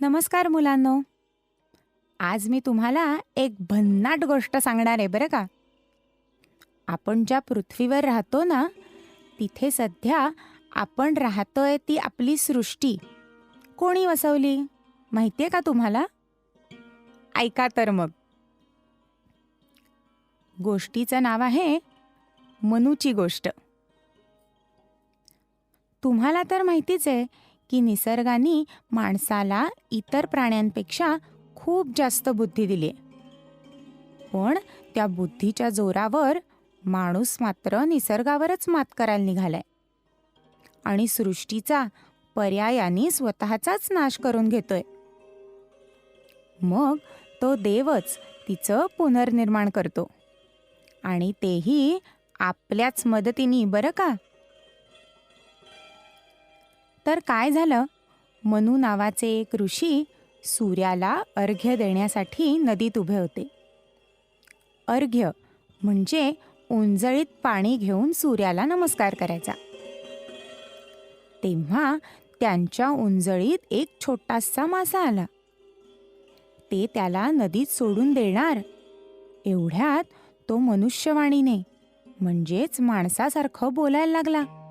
नमस्कार मुलांनो. आज मी तुम्हाला एक भन्नाट गोष्ट सांगणार आहे बरं का. आपण ज्या पृथ्वीवर राहतो ना तिथे सध्या आपण राहतोय ती आपली सृष्टी. कोणी वसवली? माहिती आहे का तुम्हाला? ऐका तर मग. गोष्टीचं नाव आहे मनूची गोष्ट. तुम्हाला तर माहितीच आहे की निसर्गाने माणसाला इतर प्राण्यांपेक्षा खूप जास्त बुद्धी दिली. पण त्या बुद्धीच्या जोरावर माणूस मात्र निसर्गावरच मात करायला निघालाय. आणि सृष्टीचा पर्यायाने स्वतःचाच नाश करून घेतोय. मग तो देवच तिचं पुनर्निर्माण करतो. आणि तेही आपल्याच मदतीने बरं का? तर काय झालं? मनू नावाचे एक ऋषी सूर्याला अर्घ्य देण्यासाठी नदीत उभे होते. अर्घ्य म्हणजे उंजळीत पाणी घेऊन सूर्याला नमस्कार करायचा. तेव्हा त्यांच्या उंजळीत एक छोटासा मासा आला. ते त्याला नदीत सोडून देणार. एवढ्यात तो मनुष्यवाणीने म्हणजेच माणसासारखं बोलायला लागला.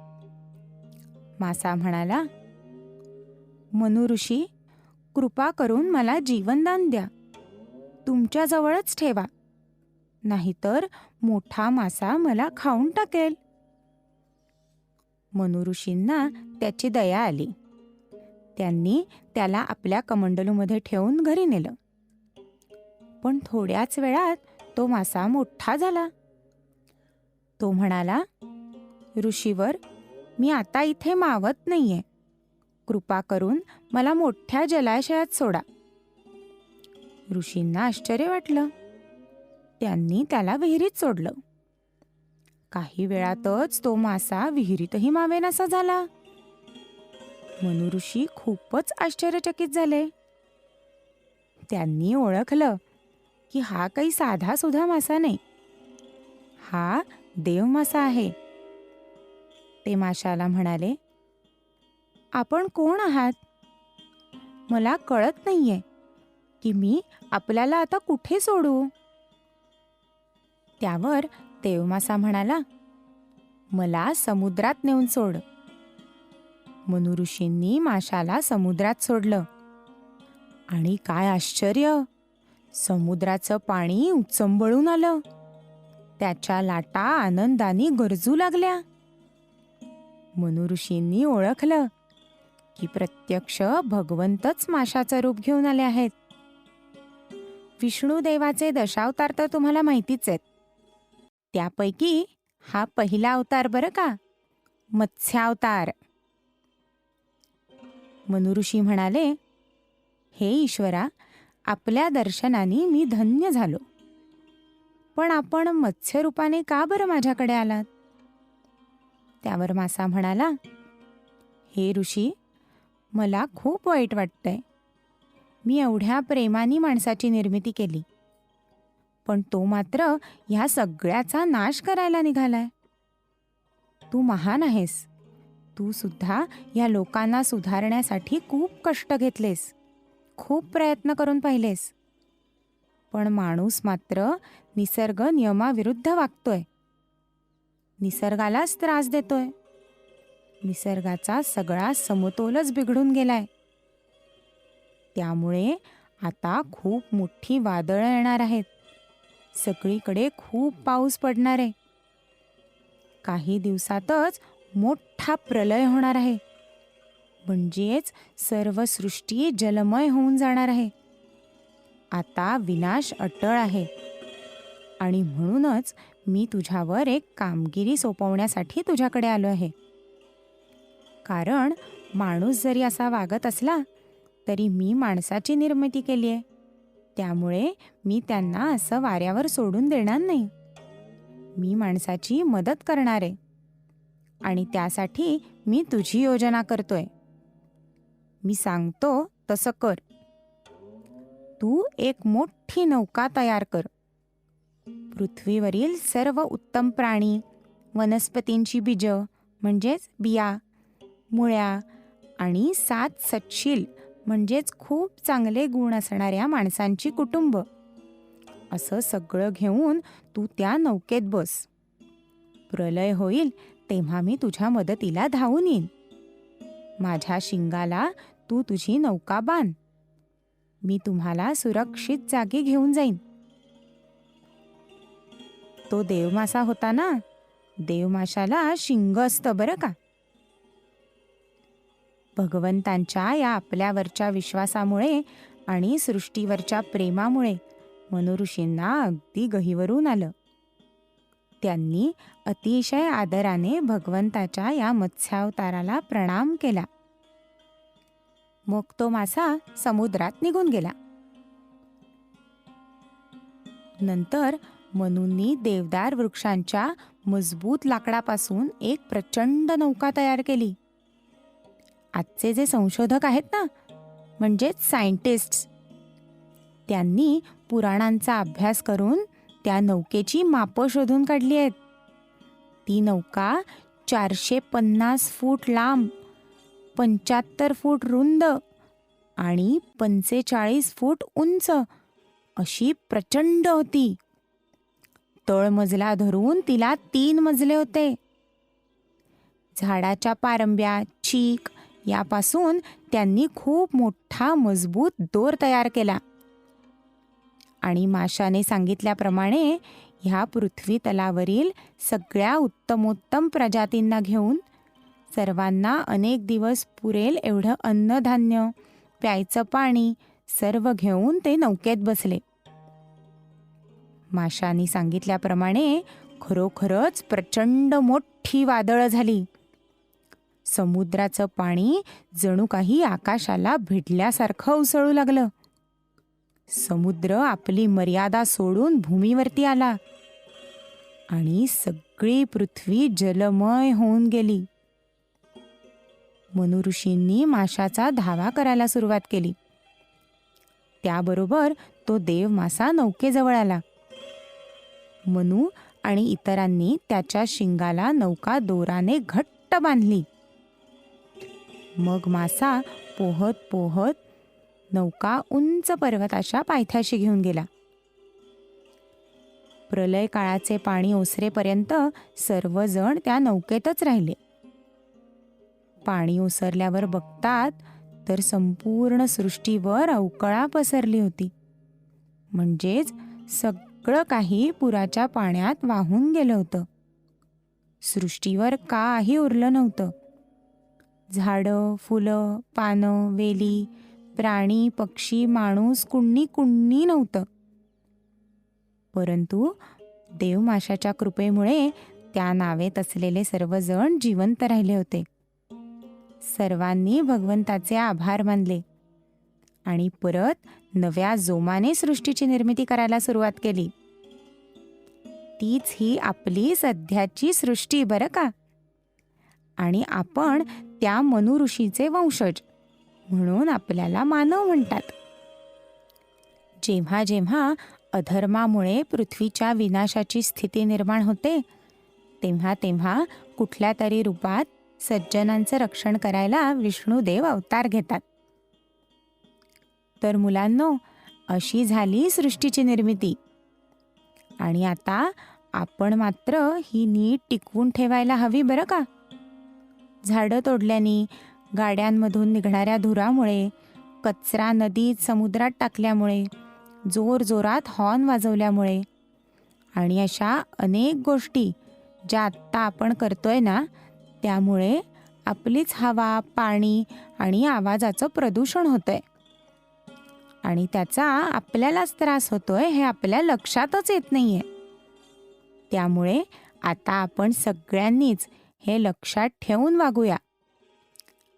मासा म्हणाला मनु ऋषी कृपा करून मला जीवनदान द्या. तुमच्याजवळच ठेवा. नाहीतर मोठा मासा मला खाऊन टाकेल. मनुऋषींना त्याची दया आली. त्यांनी त्याला आपल्या कमंडलूमध्ये ठेवून घरी नेलं. पण थोड्याच वेळात तो मासा मोठा झाला. तो म्हणाला ऋषीवर मी आता इथे मावत नाहीये. कृपा करून मला मोठ्या जलाशयात सोडा. ऋषींना आश्चर्य वाटलं. त्यांनी त्याला विहिरीत सोडलं. काही वेळातच तो मासा विहिरीतही मावेनासा झाला. मनुऋषी खूपच आश्चर्यचकित झाले. त्यांनी ओळखलं की हा काही साधा सुद्धा मासा नाही. हा देव मासा आहे. ते माशाला म्हणाले आपण कोण आहात? मला कळत नाहीये की मी आपल्याला आता कुठे सोडू? त्यावर देवमासा म्हणाला मला समुद्रात नेऊन सोड. मनुऋषींनी माशाला समुद्रात सोडलं. आणि काय आश्चर्य! समुद्राचं पाणी उचंबळून आलं. त्याच्या लाटा आनंदाने गरजू लागल्या. मनुऋषींनी ओळखलं की प्रत्यक्ष भगवंतच माशाचं रूप घेऊन आले आहेत. विष्णू देवाचे दशावतार तर तुम्हाला माहितीच आहेत. त्यापैकी हा पहिला अवतार बरं का? मत्स्यावतार. मनुऋषी म्हणाले हे ईश्वरा आपल्या दर्शनाने मी धन्य झालो. पण आपण मत्स्यरूपाने का बरं माझ्याकडे आलात? त्यावर मासा म्हणाला हे ऋषी मला खूप वाईट वाटतंय. मी एवढ्या प्रेमाने माणसाची निर्मिती केली. पण तो मात्र ह्या सगळ्याचा नाश करायला निघालाय. तू महान आहेस. तू सुद्धा या लोकांना सुधारण्यासाठी खूप कष्ट घेतलेस. खूप प्रयत्न करून पाहिलेस. पण माणूस मात्र निसर्ग नियमाविरुद्ध वागतोय. निसर्गालाच त्रास देतोय. निसर्गाचा सगळा समतोलच बिघडून गेलाय. त्यामुळे आता खूप मोठी वादळं येणार आहेत. सगळीकडे खूप पाऊस पडणार आहे. काही दिवसातच मोठा प्रलय होणार आहे. म्हणजेच सर्व सृष्टी जलमय होऊन जाणार आहे. आता विनाश अटळ आहे. आणि म्हणूनच मी तुझ्यावर एक कामगिरी सोपवण्यासाठी तुझ्याकडे आलो आहे. कारण माणूस जरी असा वागत असला तरी मी माणसाची निर्मिती केली आहे. त्यामुळे मी त्यांना असं वाऱ्यावर सोडून देणार नाही. मी माणसाची मदत करणार आहे. आणि त्यासाठी मी तुझी योजना करतोय. मी सांगतो तसं कर. तू एक मोठी नौका तयार कर. पृथ्वीवरील सर्व उत्तम प्राणी वनस्पतींची बीजं म्हणजेच बिया मुळ्या आणि सात सचशील म्हणजेच खूप चांगले गुण असणाऱ्या माणसांची कुटुंब. असं सगळं घेऊन तू त्या नौकेत बस. प्रलय होईल तेव्हा मी तुझ्या मदतीला धावून येईन. माझ्या शिंगाला तू तुझी नौका बांध. मी तुम्हाला सुरक्षित जागी घेऊन जाईन. तो देवमासा होता ना? देवमाशाला शिंग असतं बरं का? भगवंतांच्या या आपल्यावरच्या विश्वासामुळे आणि सृष्टीवरच्या प्रेमामुळे मनोऋषींना अगदी गहीवरून आलं. त्यांनी अतिशय आदराने भगवंताच्या या मत्स्यावताराला प्रणाम केला. मग तो मासा समुद्रात निघून गेला. नंतर मनूंनी देवदार वृक्षांच्या मजबूत लाकडापासून एक प्रचंड नौका तयार केली. आजचे जे संशोधक आहेत ना म्हणजेच सायंटिस्ट त्यांनी पुराणांचा अभ्यास करून त्या नौकेची मापं शोधून काढली आहेत. ती नौका चारशे पन्नास फूट लांब पंच्याहत्तर फूट रुंद आणि पंचेचाळीस फूट उंच अशी प्रचंड होती. तळमजला धरून तिला तीन मजले होते. झाडाच्या पारंब्या चीक यापासून त्यांनी खूप मोठा मजबूत दोर तयार केला. आणि माशाने सांगितल्याप्रमाणे ह्या पृथ्वी तलावरील सगळ्या उत्तमोत्तम प्रजातींना घेऊन सर्वांना अनेक दिवस पुरेल एवढं अन्नधान्य प्यायचं पाणी सर्व घेऊन ते नौकेत बसले. माशांनी सांगितल्याप्रमाणे खरोखरच प्रचंड मोठी वादळं झाली. समुद्राचं पाणी जणू काही आकाशाला भिडल्यासारखं उसळू लागलं. समुद्र आपली मर्यादा सोडून भूमीवरती आला आणि सगळी पृथ्वी जलमय होऊन गेली. मनुऋषींनी माशाचा धावा करायला सुरुवात केली. त्याबरोबर तो देव मासा नौकेजवळ आला. मनू आणि इतरांनी त्याच्या शिंगाला नौका दोराने घट्ट बांधली. मग मासा पोहत पोहत नौका उंच पर्वताच्या पायथ्याशी घेऊन गेला. प्रलय काळाचे पाणी ओसरेपर्यंत सर्वजण त्या नौकेतच राहिले. पाणी ओसरल्यावर बघतात तर संपूर्ण सृष्टीवर अवकळा पसरली होती. म्हणजेच सग सगळं काही पुराच्या पाण्यात वाहून गेलं होतं. सृष्टीवर काही उरलं नव्हतं. झाडं फुलं पानं वेली प्राणी पक्षी माणूस कुणी कुण्णी नव्हतं. परंतु देवमाशाच्या कृपेमुळे त्या नावेत असलेले सर्वजण जिवंत राहिले होते. सर्वांनी भगवंताचे आभार मानले. आणि परत नव्या जोमाने सृष्टीची निर्मिती करायला सुरुवात केली. तीच ही आपली सध्याची सृष्टी बरं का? आणि आपण त्या मनुऋषीचे वंशज म्हणून आपल्याला मानव म्हणतात. जेव्हा जेव्हा अधर्मामुळे पृथ्वीच्या विनाशाची स्थिती निर्माण होते तेव्हा तेव्हा कुठल्या तरी रूपात सज्जनांचं रक्षण करायला विष्णुदेव अवतार घेतात. तर मुलांनो अशी झाली सृष्टीची निर्मिती. आणि आता आपण मात्र ही नीट टिकवून ठेवायला हवी बरं का? झाडं तोडल्याने गाड्यांमधून निघणाऱ्या धुरामुळे कचरा नदीत समुद्रात टाकल्यामुळे जोर जोरात हॉर्न वाजवल्यामुळे आणि अशा अनेक गोष्टी ज्या आत्ता आपण करतोय ना त्यामुळे आपलीच हवा पाणी आणि आवाजाचं प्रदूषण होतंय. आणि त्याचा आपल्यालाच त्रास होतोय हे आपल्या लक्षातच येत नाहीये. त्यामुळे आता आपण सगळ्यांनीच हे लक्षात ठेवून वागूया.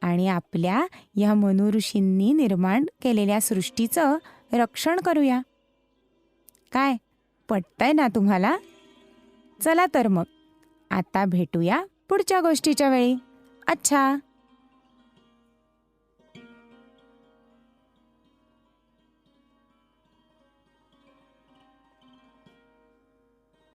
आणि आपल्या या मनुऋषींनी निर्माण केलेल्या सृष्टीचं रक्षण करूया. काय? पटतंय ना तुम्हाला? चला तर मग. आता भेटूया पुढच्या गोष्टीच्या वेळी. अच्छा!